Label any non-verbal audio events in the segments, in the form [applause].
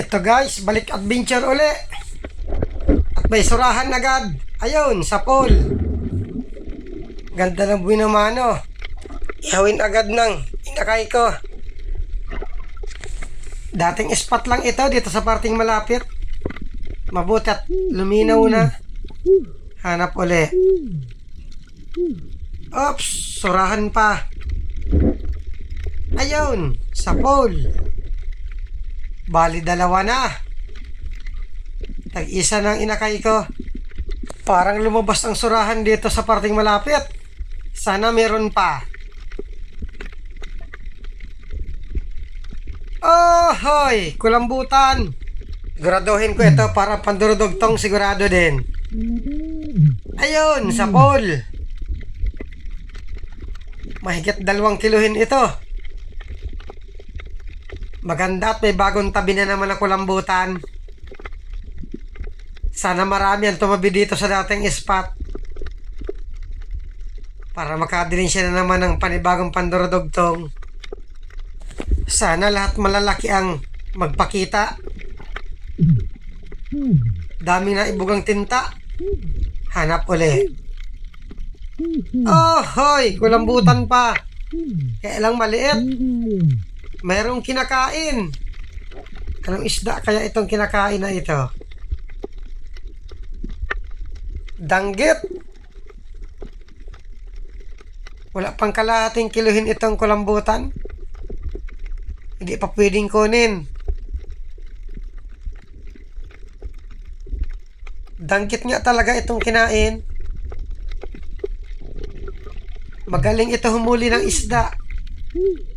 Ito guys, balik adventure uli. At may surahan agad. Ayun, sa pool. Ganda ng binamano. Ihawin agad ng inakay ko. Dating spot lang ito dito sa parting malapit. Mabuti at luminaw na. Hanap uli. Oops, surahan pa. Ayun, sa pole. Bali dalawa na. Tag-isa ng inakay ko. Parang lumabas ang surahan dito sa parting malapit. Sana meron pa. Oh, hoy! Kulambutan! Siguraduhin ko ito para pandurudugtong sigurado din. Ayun, sa pole. Mahigit dalawang kiluhin ito. Maganda at may bagong tabi na naman ang kulambutan. Sana marami ang tumabi dito sa dating spot. Para makadirin siya na naman ng panibagong pandurudugtong. Sana lahat malalaki ang magpakita. Dami na ibugang tinta. Hanap uli. Oh, hoy! Kulambutan pa. Kaya lang maliit. Mayroong kinakain. Anong isda kaya itong kinakain na ito? Danggit. Wala pang kalahating kiluhin itong kulambutan. Hindi pa pwedeng kunin. Danggit nga talaga itong kinain. Magaling ito humuli ng isda.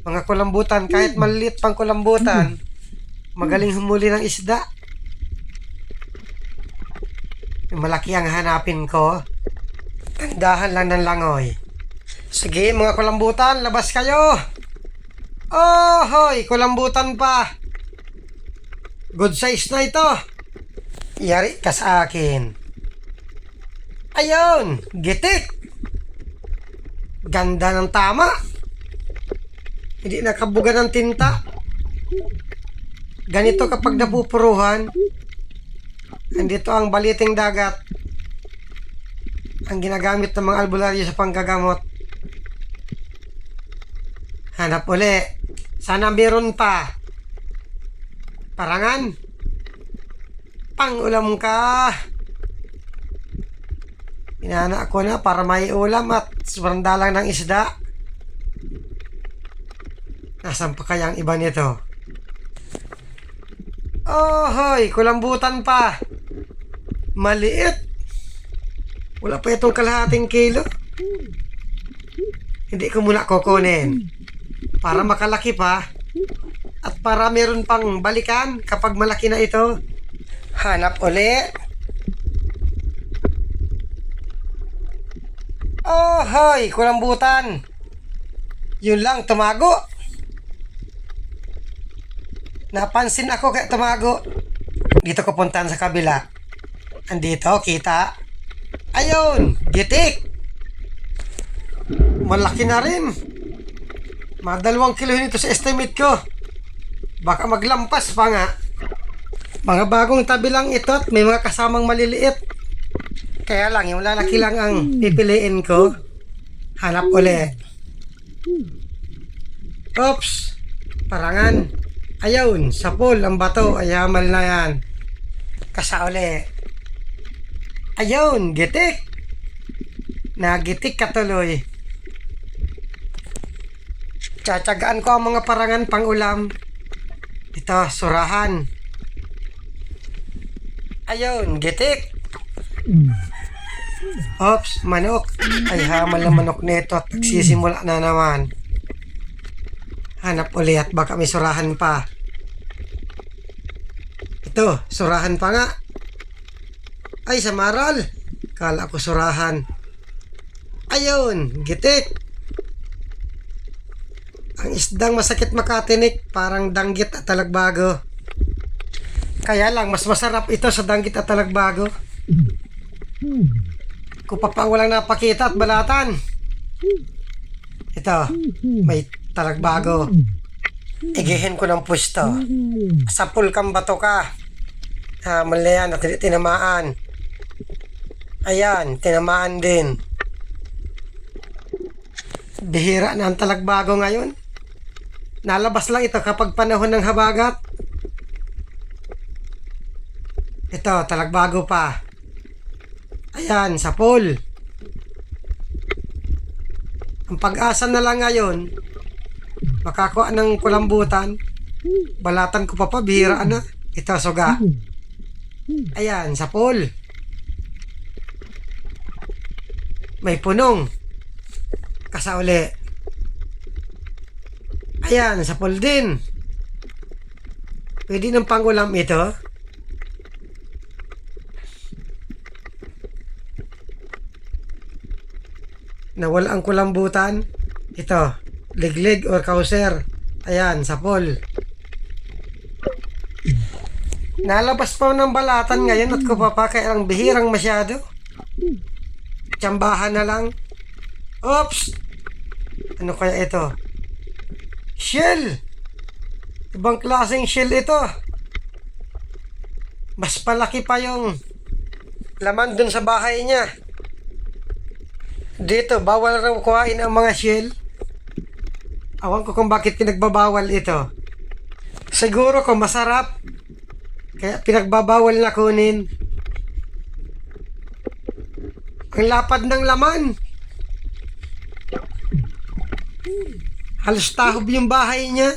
Mga kulambutan, kahit maliit pang kulambutan, magaling humuli ng isda. Yung malaki ang hanapin ko. Tandahan lang ng langoy. Sige, mga kulambutan, labas kayo! Oh, hoy, kulambutan pa! Good size na ito! Yari ka sa akin. Ayun, gitik! Ganda ng tama! Hindi nakabuga ng tinta. Ganito kapag napupuruhan, andito ang baliting dagat. Ang ginagamit ng mga albularyo sa panggagamot. Hanap uli. Sana meron pa. Parangan. Pangulam ka. Inana ko na para may ulam at sobrang dalang ng isda. Nasaan pa kaya ang iba nito? Oh, hoy, kulambutan pa. Maliit. Wala pa itong kalahating kilo. Hindi ko muna kukunin. Para makalaki pa. At para meron pang balikan kapag malaki na ito. Hanap uli. Oh, hoy, kulambutan. Yun lang, tumago. Napansin ako kaya tumago. Dito ko puntahan sa kabila. Andito, kita. Ayun, gitik. Malaki na rin. Mga dalawang kilo nito sa estimate ko. Baka maglampas pa nga. Mga bagong tabi lang ito at may mga kasamang maliliit. Kaya lang, yung lalaki lang ang pipiliin ko. Hanap uli. Oops! Parangan. Ayun, sa pool, ang bato, ayamal na yan. Kasa uli. Ayun, gitik. Nagitik ka tuloy. Tsatsagaan ko ang mga parangan pang ulam. Ito, surahan. Ayun, gitik. Ops, manok. Ay, hamal na manok nito at na naman. Hanap uli at baka may surahan pa. Ito, surahan pa nga. Ay, sa. Kala ko surahan. Ayun, gitik. Ang isdang masakit makatinik, parang danggit at talagbago. Kaya lang, mas masarap ito sa danggit at talagbago. Kupapang walang napakita at balatan. Ito, may talagbago. Igihin ko ng pwesto. Sa pool kang bato ka. Ha, mali yan at tinamaan. Ayan, tinamaan din. Bihira na ang talagbago ngayon. Nalabas lang ito kapag panahon ng habagat. Ito, talagbago pa. Ayan, sa pool. Ang pag-asa na lang ngayon, makakuha ng kulambutan. Balatan ko pa pa, bihira na. Ito, suga. Ayan, sa pool. May punong. Kasauli. Ayan, sa pool din. Pwede ng pangulam ito. Nawala ang kulambutan. Ito, liglig or kauser. Ayan, sa pool. Nalabas pa ng balatan ngayon at ko pa kaya ang bihirang masyado. Tsambahan na lang. Oops! Ano kaya ito? Shell! Ibang klaseng shell ito. Mas palaki pa yung laman dun sa bahay niya. Dito, bawal raw kuhain ang mga shell. Awan ko kung bakit pinagbabawal ito. Siguro kung masarap. Kaya pinagbabawal na kunin. Ang lapad ng laman. Halos tahob yung bahay niya.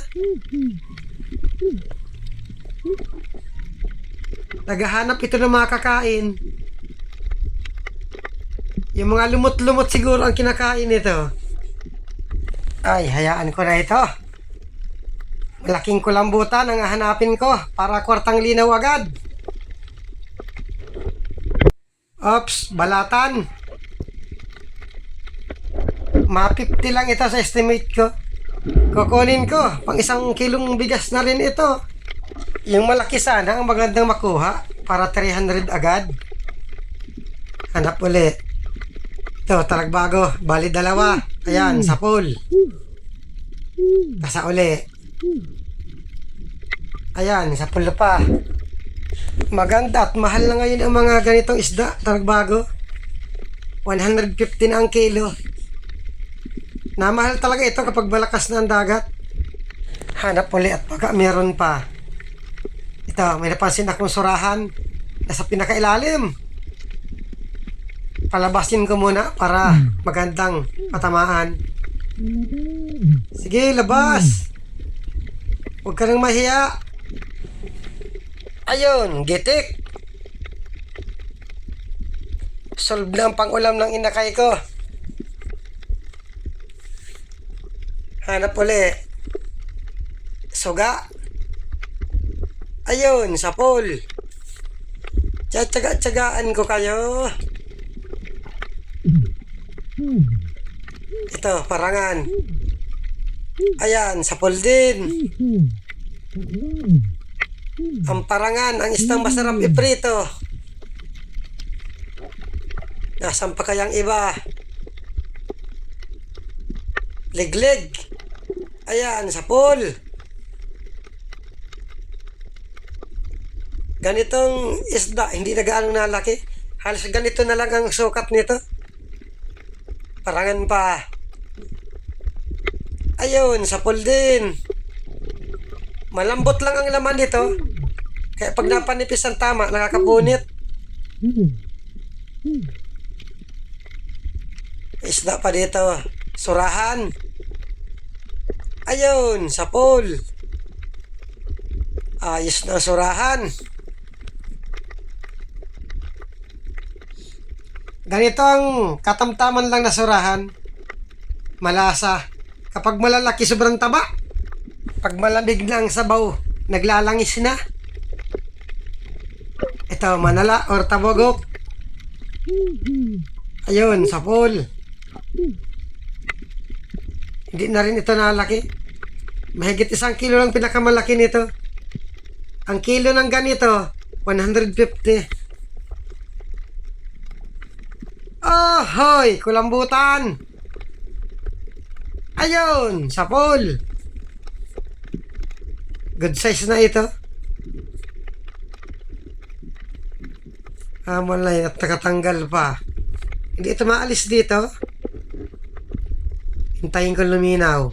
Naghahanap ito ng mga kakain. Yung mga lumot-lumot siguro ang kinakain nito. Ay, hayaan ko na ito. Malaking kulambutan ang hanapin ko para kwartang linaw agad. Ops, balatan. Ma 50 lang ito sa estimate ko. Kukunin ko, pang isang kilong bigas na rin ito. Yung malaki sana ang magandang makuha para 300 agad. Hanap uli. Ito, talagbago. Bali dalawa. Ayan, sa pool. Kasa uli. Ayan, sa pool pa. Maganda at mahal na ngayon ang mga ganitong isda, talagbago. 150 na ang kilo. Namahal talaga ito kapag malakas na ang dagat. Hanap uli at baka meron pa. Ito, may napansin akong surahan. Nasa pinakailalim. Palabasin ko muna para magandang patamaan. Sige, labas. Huwag ka nang mahiya. Ayun, gitik. Solve na ang pangulam ng inakay ko. Hanap uli. Suga. Ayun, sa pool. Tsatsaga-tsagaan ko kayo. Ito, parangan. Ayan, sa pool din. Ang parangan, ang istang masarap iprito. Nasaan pa kayang iba? Liglig. Ayan, sa pool. Ganitong isda, hindi na gaano nalaki. Halos ganito na lang ang sukat nito. Parangan pa. Ayun, sa pool din. Malambot lang ang laman nito. Kaya pag napanipis ang tama, nakakapunit. Isda pa dito. Surahan. Ayun, sa pool. Ayos na surahan. Ganito ang katamtaman lang na surahan. Malasa. Kapag malalaki, sobrang taba. Pag malamig na ang sabaw, naglalangis na. Ito, manala or tabogok. Ayun, sa pool. Hindi na rin ito nalaki. Mahigit isang kilo lang pinakamalaki nito. Ang kilo ng ganito, 150. Oh, hoy! Kulambutan! Ayun! Sa pool! Good size na ito. Ah, malay at nakatanggal pa. Hindi ito maalis dito. Hintayin ko luminaw.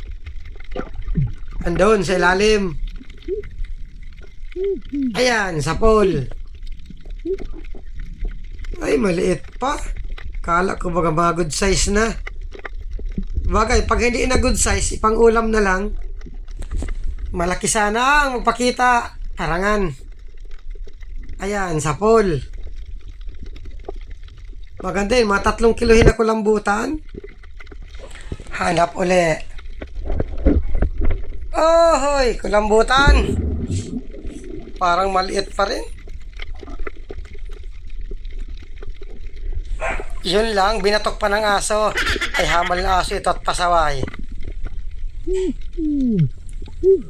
Andun, sa ilalim. Ayan, sa pole. Ay, maliit pa. Kala ko baga good size na. Bagay, pag hindi na good size, ipang ulam na lang. Malaki sana ang magpakita. Tarangan. Ayan, sa pole. Maganda yun, mga tatlong kilohin na kulambutan. Hanap uli. Oh, hoy, kulambutan. Parang maliit pa rin. Yun lang, binatok pa ng aso. Ay, hamal na aso ito at pasaway.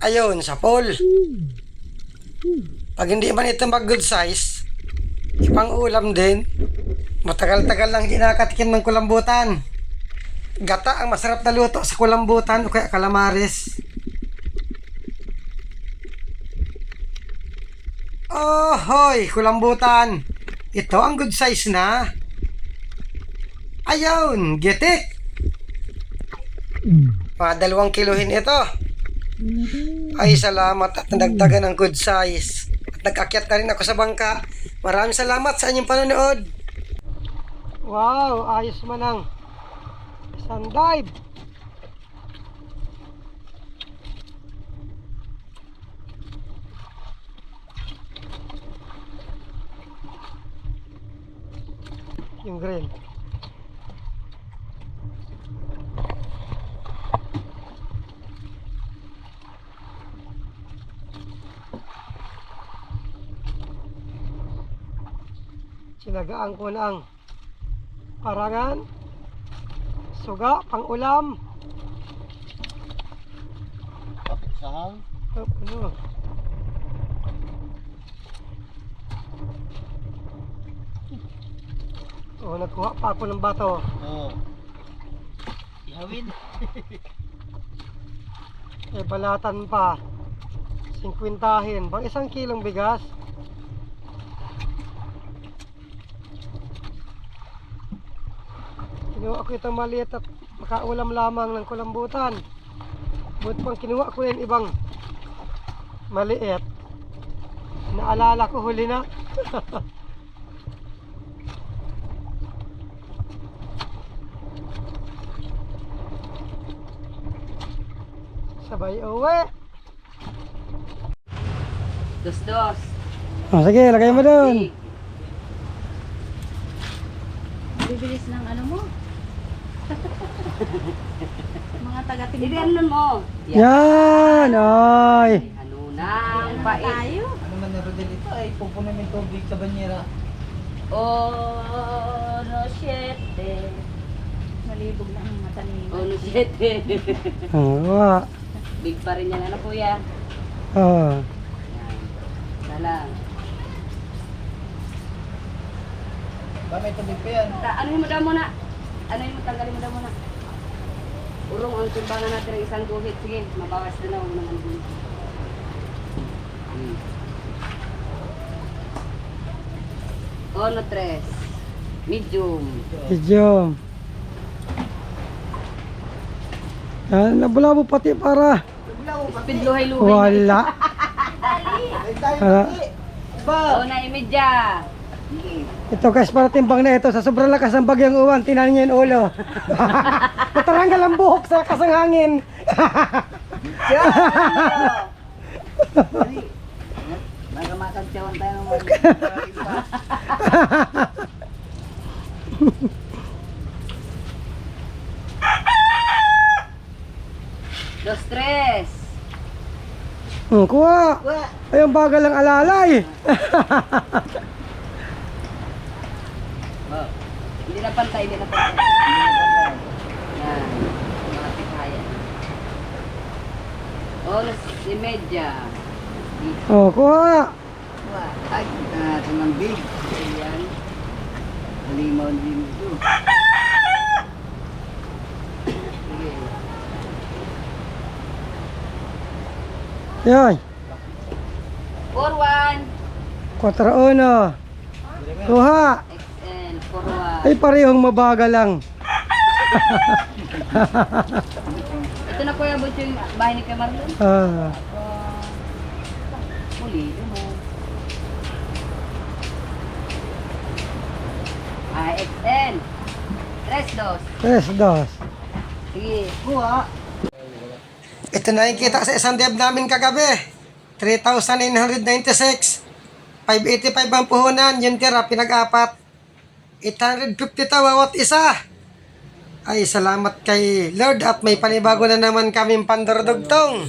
Ayun, sa pole. Pag hindi man ito mag good size, ipang ulam din. Matagal-tagal lang hindi nakatikim ng kulambutan. Gata ang masarap na luto sa kulambutan o kaya calamares. Oh, kulambutan. Ito ang good size na. Ayun, getik. Mga dalawang kilohin ito. Ay, salamat at nagdagan ng good size. At nag-akyat na rin ako sa bangka. Maraming salamat sa inyong panonood. Wow, ayos man ang isang dive. Yung green. Sinagaan ko ng parangan, suga, pang ulam. Sahang? Oh, ano? Oh, nagkuha pa ako ng bato. Oo. Ihawid. [laughs] Eh, balatan pa. Singkwintahin. Bang isang kilong bigas. Kinuha ko itong maliit at makaulam lamang ng kulambutan. Buti pang kinuha ko yung ibang maliit. Naalala ko huli na. [laughs] Sabay uwi. Dos dos. Oh, sige, lagay mo doon. Bibilis ng ano mo? Mga taga-tingin. Ibianon mo. Yan, oy. Ano na, ang pait. Tayo. Ano man na Rodel ito ay pupunan ng tubig sa banyera. Oh, no shit. Malibog na ang mata ni Oh, no shit. Oh, Big pa rin yan, ano kuya? oh. Yan. Salang. Ba may tubig pa yan? Ta ano mo daw muna? Ano mo tanggalin mo daw muna? Urong ang timbangan natin ng isang guhit. Sige, mabawas na lang naman din. Hmm. Ono tres. Medium. Medyo. Yan, nabulabo pati para. Speed luhay-luhay. Wala. Wala. Oh, na imedya. Ito guys, para timbang na ito. Sa sobrang lakas ng bagyang uwan, tinan yung ulo. [laughs] Nataranggal ang buhok sa kasang hangin. [laughs] Nagamatagtiyawan tayo naman. Dos, tres. Hmm, kuha. Ay, ang bagal ng alalay. [laughs] Oh. Na pantay, hindi na na pantay. Yan. Mga tikaya. Oras si medya. Oh, kuha. Ay, ah, tumang big. Yan. Halimaw din ito. Yan. 41. 4-1. Kuha. XL, 41. Ay parehong mabagal lang. Ito na Kuya Butch yung bahay ni Kuya Marlon. Ah. Huli, mo. Ah, XL. Tres dos. Tres, dos. Sige, kuha. Ito na yung kita sa isang dev namin kagabi. 3,996. 585 ang puhunan. Yung tira, pinag-apat. 850 to bawat isa. Ay, salamat kay Lord at may panibago na naman kaming pandordugtong.